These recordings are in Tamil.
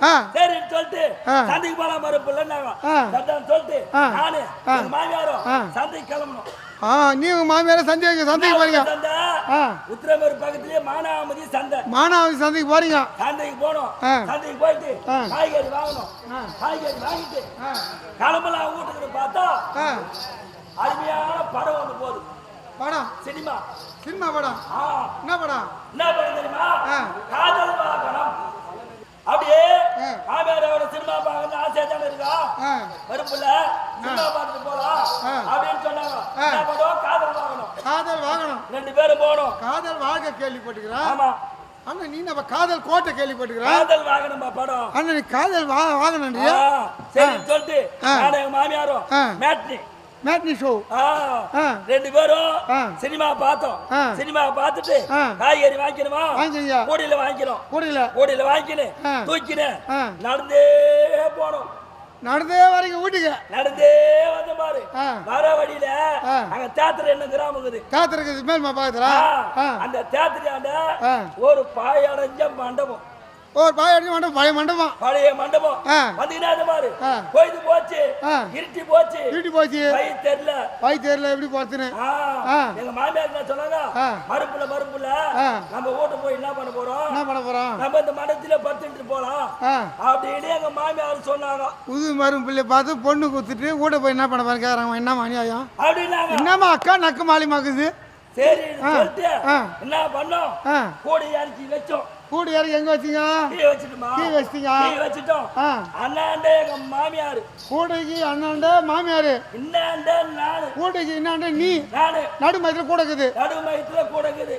ஆ சரின்னு சொல்லிட்டு. சந்தைக்கு போலாம் ஆ. சட்டான்னு சொல்லிட்டு. நானு மாமியாரும். சந்தைக்கு கிளம்பணும் நீ மாமியார சந்தைக்கு சந்தைக்கு போறீங்க உத்திரமேரு பக்கத்துலயே மானாமதி சந்தை மானாவதி சந்தைக்கு போறீங்க சந்தைக்கு போனோம். சந்தைக்கு போயிட்டு. காய்கறி வாங்கணும். காய்கறி வாங்கிட்டு கிளம்பலாம் வீட்டுக்கு பார்த்தா அருமையான படம் ஒன்று போகுது படம் சினிமா. சினிமா படம் என்ன படம் என்ன படம் தெரியுமா. காதல் வாகனம். அப்படியே. மாமியாரோட சினிமா பார்க்கறது ஆசையா தானே இருக்கா? வருப்புல சினிமா பார்த்துட்டு போலாம். அப்படின்னு சொன்னாங்க. என்ன படம் காதல் வாகனம். காதல் வாகனம். ரெண்டு பேரும் போனோம் காதல் வாக கேள்விப்பட்டுக்கிறேன் ஆமா. அண்ணா நீ நம்ம காதல் கோட்டை கேள்விப்பட்டுக்கிறேன் காதல் வாகனமா படம். அண்ணா நீ காதல் வா வாகனன்றியா ஆ, சரி சொல்லிட்டு. எங்க மாமியாரும். Matinee matinee show. ரெண்டு பேரும். சினிமா பார்த்தோம். சினிமா பார்த்துட்டு. காய்கறி வாங்கிக்கணுமா வாங்கிக்கிறீங்க கூடையில வாங்கிக்கிறோம் புரியல கூடையில வாங்கிக்கினு. தூக்கினு. நடந்தே போனோம் நடந்தே வரீங்க வீட்டுக்கு நடந்தே வந்த பாரு. வர வழியில. அங்க தேட்டர் என்ன கிராமம் இருக்குது காத்திருக்குது மேல்மா பாக்குறா அந்த தேட்டரியாண்ட ஆ. ஒரு பாயடைஞ்ச மண்டபம் ஒரு அடிச்சு மண்டபம் பழைய மண்டபம். பழைய மண்டபம். இந்த பாரு ஆ. பொய்து போச்சு. இருட்டி போச்சு. வீட்டு போச்சு. கை தெரியல. பாய் தெரியல எப்படி ஆ. எங்க மாமியார் என்ன சொன்னாங்க. மறுப்புல மறுப்புல. நம்ம வீட்டு போய் என்ன பண்ண போறோம்? என்ன பண்ண போறோம்? நம்ம இந்த மடத்துல படுத்துட்டு போலாம். அப்படின்னு எங்க மாமியார் சொன்னாங்க. புது மரும் பிள்ளை பார்த்து பொண்ணு குத்துட்டு கூட போய் என்ன பண்ண போறேன் கேக்குறாங்க. என்ன அநியாயம்? அப்படின்னாங்க. என்னம்மா அக்கா நக்கு மாலிமாக்குது சரி ஆ. சொல்லிட்டு ஆ. என்ன பண்ணோம்? கூடை இறக்கி வச்சோம். கூடு யாருக்கு எங்க வச்சீங்க? டீ வச்சுட்டுமா? டீ வச்சிட்டீங்க? வச்சுட்டோம். ஆ. அண்ணாண்டே எங்க மாமியார். கூடைக்கு அண்ணாண்ட மாமியாரு. இன்னாண்டே நானு. கூடைக்கு என்னாண்ட நீ. நானு. நடு மயத்துல கூட இருக்குது. நடு மயத்துல கூட இருக்குது.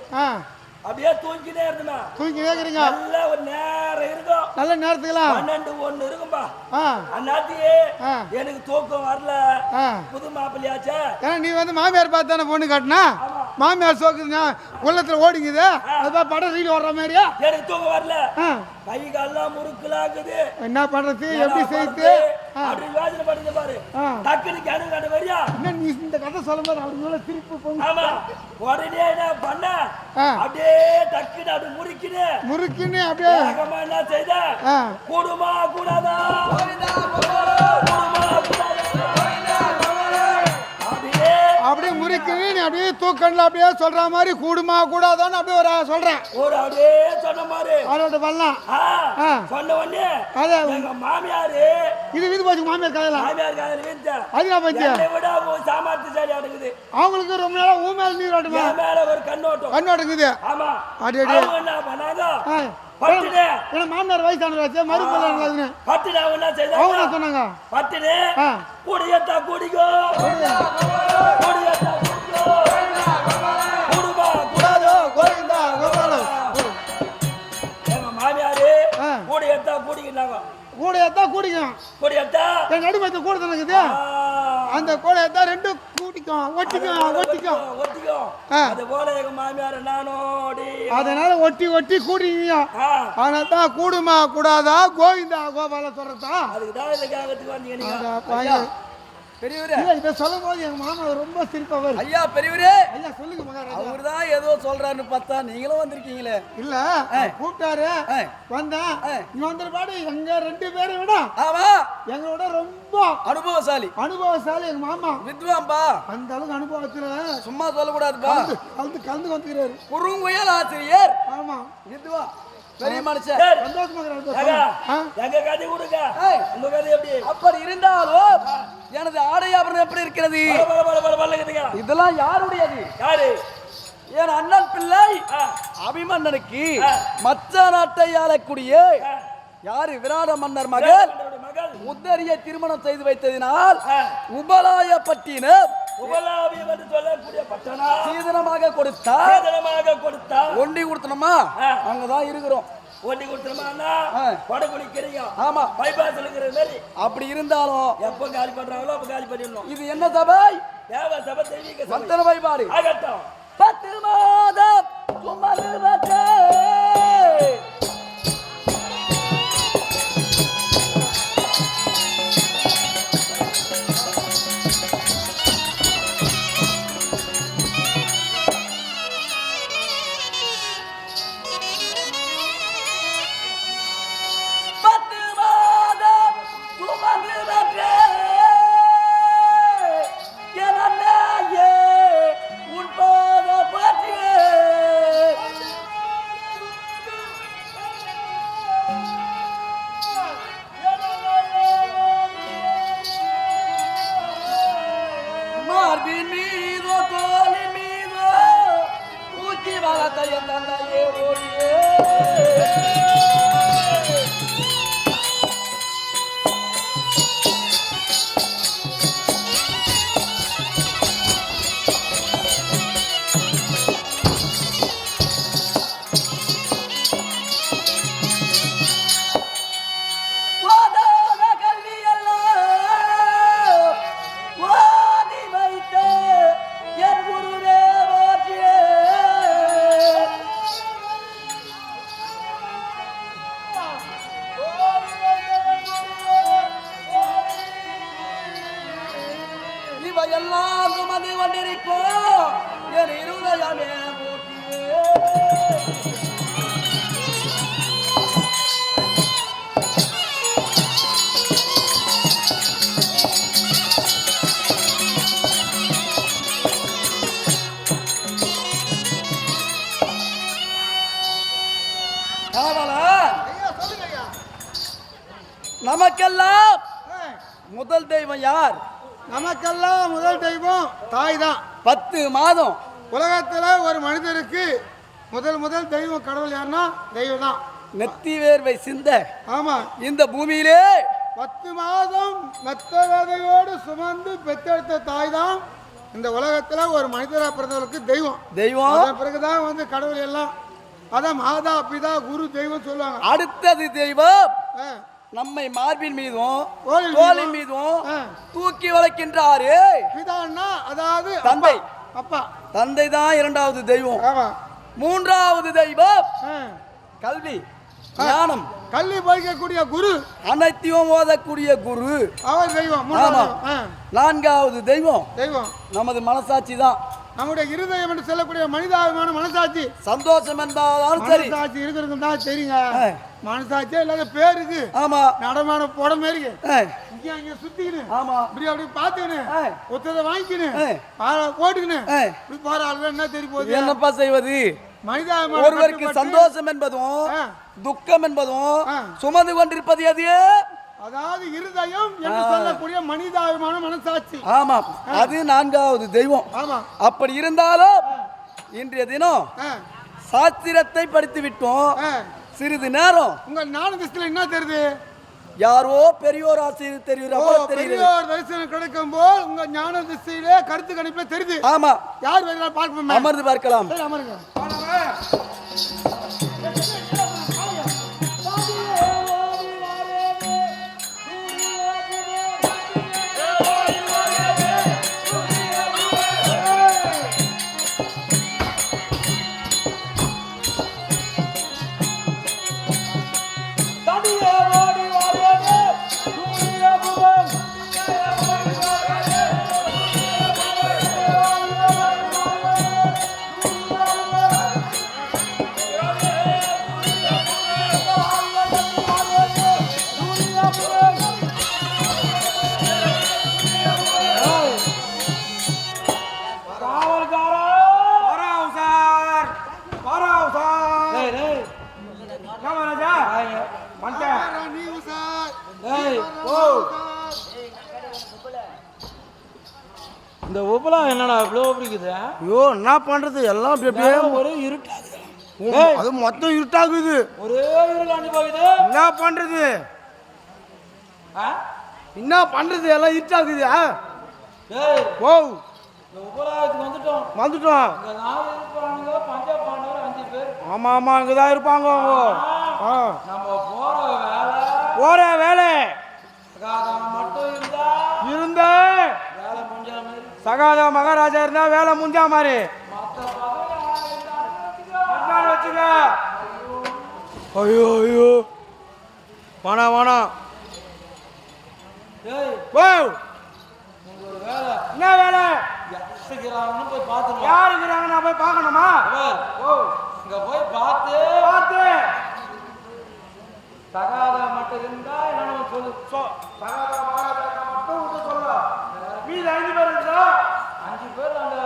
அப்படியே தூங்கினே இருந்தேன் தூக்கி கேக்குறீங்க நல்ல ஒரு நேரம் இருக்கும். நல்ல நேரத்துக்கலாம் பன்னெண்டு ஒண்ணு இருக்கும்பா. ஆ. எனக்கு தூக்கம் வரல. புது மாப்பிள்ளையாச்சே. ஏன்னா நீ வந்து மாமியார் பார்த்து தானே பொண்ணு காட்டினா. மாமியார் சோக்குதுங்க உள்ளத்துல ஓடிங்குது. அது படம் ரீல் ஓடுற மாதிரியா? எனக்கு தூக்கம் வரல. கை கால்லாம் முறுக்கலாக்குது என்ன பண்றது? எப்படி செய்து? அப்படின்னு யோசனை பண்ணுங்க பாரு. டக்குனு கணு கண்டு வரியா? என்ன நீ இந்த கதை சொல்லும்போது அவருக்கு மேல திருப்பி போங்க? ஆமா. உடனே என்ன பண்ண. அப்படியே டக்குனு அப்படி முறுக்கினு. முறுக்குன்னு அப்படியே. என்ன செய்த? ஆ. கூடுமா கூடாதா? கூடுமா கூடாதா நீ அப்படியே தூக்கண்ல அப்படியே சொல்ற மாதிரி கூடுமா கூடாதான்னு அப்படியே ஒரு சொல்றேன் ஒரு அப்படியே சொன்ன மாதிரி. அதோட பண்ணலாம். சொன்ன உடனே அது. எங்க மாமியாரு இது வீது போச்சு மாமியார் கதையெல்லாம் மாமியார் காதல் வீழ்த்த அது நான் விட சாமர்த்திய அடங்குது. அவங்களுக்கு ரொம்ப நாளா ஊ மேல நீர் ஓட்டுமா? மேல ஒரு கண்ணோட்டம் கண்ணோட்டுக்குது ஆமா. அடி, அடி. என்ன பண்ணாங்க? மாமனார் வயசானவராச்சு மறுபடியும் அவங்க சொன்னாங்க? பட்டுனே. குடியத்தா குடிக்கோ. குடியத்தா கூட ஏத்தா கூடிக்கும் என் நடுமத்தை கூட இருக்குது அந்த கூட ஏத்தா ரெண்டும் கூட்டிக்கும் ஒட்டிக்கும் ஒட்டிக்கும். அது போல எங்க மாமியார் நானோடி அதனால ஒட்டி ஒட்டி கூட்டிங்க ஆ, அதனால தான் கூடுமா கூடாதா கோவிந்தா கோபால சொல்றதா? அதுக்கு தான் இதை கேட்கறதுக்கு வந்தீங்க. பெரியவரே. இதை சொல்லும் போது எங்க மாமா ரொம்ப சிரிப்பா வருது ஐயா பெரியவரே. ஐயா சொல்லுங்க மகாராஜா. அவர் தான் ஏதோ சொல்றாருன்னு பார்த்தா நீங்களும் வந்திருக்கீங்களே. இல்ல கூப்பிட்டாரு. ஆ. வந்தேன். இங்க வந்த பாடு எங்க ரெண்டு பேரை விட ஆமா. எங்களோட ரொம்ப அனுபவசாலி. அனுபவசாலி எங்க மாமா. வித்வான்பா அந்த அளவுக்கு அனுபவத்துல சும்மா சொல்லக்கூடாதுப்பா. கலந்து கலந்து கலந்து வந்துக்கிறாரு. குறுங்குயல் ஆசிரியர். ஆமா. வித்வா பெரிய மனுஷன். சந்தோஷமா? எங்க கதை கொடுங்க. உங்க கதை எப்படி? அப்படி இருந்தாலும் எனது ஆடை ஆபரணம் எப்படி இருக்கிறது? இதெல்லாம் யாருடையது? யாரு? என் அண்ணன் பிள்ளை. அபிமன்னனுக்கு. மச்ச நாட்டை ஆளக்கூடிய. யாரு? விராட மன்னர் மகள். முத்தரிய திருமணம் செய்து வைத்ததினால் பட்டனா சீதனமாக கொடுத்தா ஒண்டி கொடுத்தனமா. அங்கதான் இருக்கிறோம். ஒண்டி கொடுத்துருமாண்ணா. கொடை குடிக்கிறீங்க ஆமா. பைபாஸ் இருக்கிற மாதிரி. அப்படி இருந்தாலும் எப்ப காலி பண்றாங்களோ அப்ப காலி பண்ணிடணும். இது என்ன சபை? தேவ சபை தெய்வீக சந்தன வழிபாடு. ஆகட்டும். பத்து மாதம் சுமருவதே. batalla tan la llevo yo. நமக்கெல்லாம் முதல் தெய்வம் யார்? நமக்கெல்லாம் முதல் தெய்வம் தாய் தான். பத்து மாதம். உலகத்துல ஒரு மனிதருக்கு முதல் முதல் தெய்வம் கடவுள் யாருன்னா தெய்வம் தான் நெத்தி வேர்வை சிந்த ஆமா. இந்த பூமியிலே பத்து மாதம் மெத்த வேதையோடு சுமந்து பெற்றெடுத்த தாய் தான் இந்த உலகத்துல ஒரு மனிதரா பிறந்தவருக்கு தெய்வம். தெய்வம். அதன் பிறகுதான் வந்து கடவுள் எல்லாம். அதான் மாதா பிதா குரு தெய்வம் சொல்லுவாங்க. அடுத்தது தெய்வம். நம்மை மார்பின் மீதும் தோளின் மீதும். தூக்கி வளர்க்கின்றாரு பிதான்னா அதாவது தந்தை. அப்பா. தந்தை தான் இரண்டாவது தெய்வம். ஆமா. மூன்றாவது தெய்வம். கல்வி ஞானம். கல்வி படிக்கக்கூடிய குரு. அனைத்தையும் ஓதக்கூடிய குரு. அவர் தெய்வம் நான்காவது தெய்வம். தெய்வம். நமது மனசாட்சி தான். நம்முடைய இருதயம் என்று சொல்லக்கூடிய மனிதாபிமான மனசாட்சி. சந்தோஷம் என்பதாலும் சரி. மனசாட்சி இருக்கிறது தான் தெரியுங்க. ஆ. மனசாட்சியே இல்லாத பேருக்கு. ஆமா. நடமான புடம் மாரி இங்க அங்க சுத்திக்கினு. ஆமா. இப்படி அப்படி பார்த்துக்கினு. ஒத்ததை வாங்கிக்கினு. போட்டுக்கினு. இப்படி என்ன தெரிய போகுது? என்னப்பா செய்வது? மனிதாபிமான ஒருவருக்கு சந்தோஷம் என்பதும். துக்கம் என்பதும். சுமந்து கொண்டிருப்பது எது? அதாவது இருதயம் என்று சொல்லக்கூடிய மனிதாபிமான மனசாட்சி. ஆமாம் அது நான்காவது தெய்வம். ஆமா. அப்படி இருந்தாலும் இன்றைய தினம். சாஸ்திரத்தை படித்து விட்டோம். சிறிது நேரம். உங்க ஞான திசையில என்ன தெரியுது? யாரோ பெரியோர் ஆசிரியர் தெரியுற பெரியோர் தரிசனம் கிடைக்கும் போது உங்க ஞான திசையிலே கருத்து கணிப்புல தெரியுது. ஆமா. யார் வேணாலும் பார்ப்போமே. அமர்ந்து பார்க்கலாம். அமருங்க. ஐயோ என்ன பண்றது? எல்லாம் அப்படி அப்படியே ஒரே இருட்டாகுது அது மொத்தம் இருட்டாகுது ஒரே இருள் அஞ்சு போகுது என்ன பண்றது? ஆ? என்ன பண்றது? எல்லாம் இருட்டாகுது ஓ வந்துட்டோம். ஆமா ஆமா இங்கதான் இருப்பாங்க அவங்க. போற வேலை. இருந்தா இருந்த வேலை முடிஞ்ச மாதிரி சகாத மகாராஜா இருந்தா வேலை முடிஞ்சா மாதிரி வச்சுக்க ஐயோ. ஐயோ வேணாம் வேணாம் என்ன வேலை? யார் இருக்கிறாங்க நான் போய் பார்க்கணுமா? ஓ இங்க போய் பார்த்து. பார்த்து. தகாத மட்டும் இருந்தா என்னன்னு சொல்லு. மகாராஜா மட்டும் விட்டு சொல்ல. மீது ஐந்து பேர் இருந்தா அஞ்சு பேர் அந்த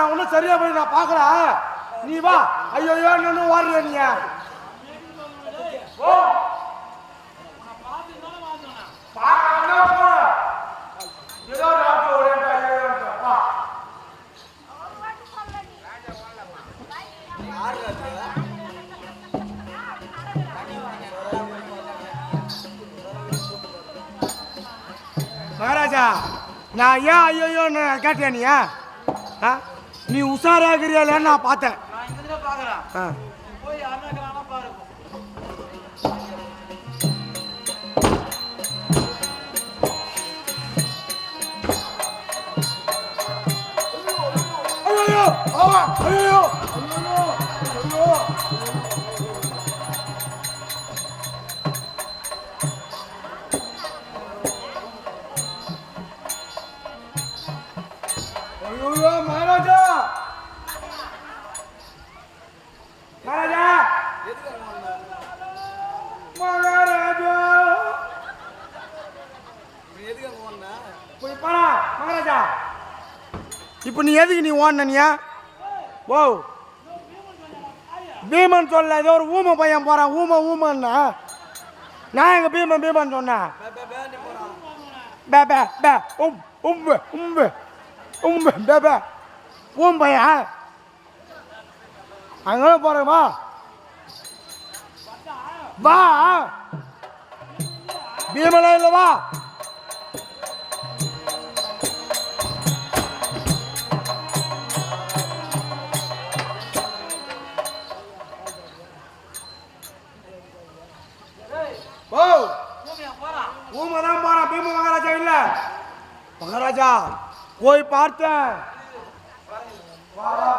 நான் ஒன்றும் சரியா போய் நான் பார்க்கறேன் நீ வா. ஐயோ ஐயோ இன்னும் ஓடுற நீ. மகாராஜா நான் ஏன் ஐயோன்னு கேட்டேன் நீ ஆ? நீ உஷாராகிறியாலன்னு நான் பார்த்தேன். ஐயோ ஐயோ ஐயோ ஐயோ. எதுக்கு நீ ஓடனியா ஓ பீமன் சொல்ல ஏதோ ஒரு ஊமை பையன் போறான். ஊமை ஊமன்னா? நான் எங்க பீமன் பீமன் சொன்னேன் பே பே பே உம் உம்பு உம்பு உம்பு பே பே. ஊம் பையன். அங்கே போறேன் வா. வா. பீமனா இல்லை வா. மகாராஜா போய் பார்த்தேன் வா, வா.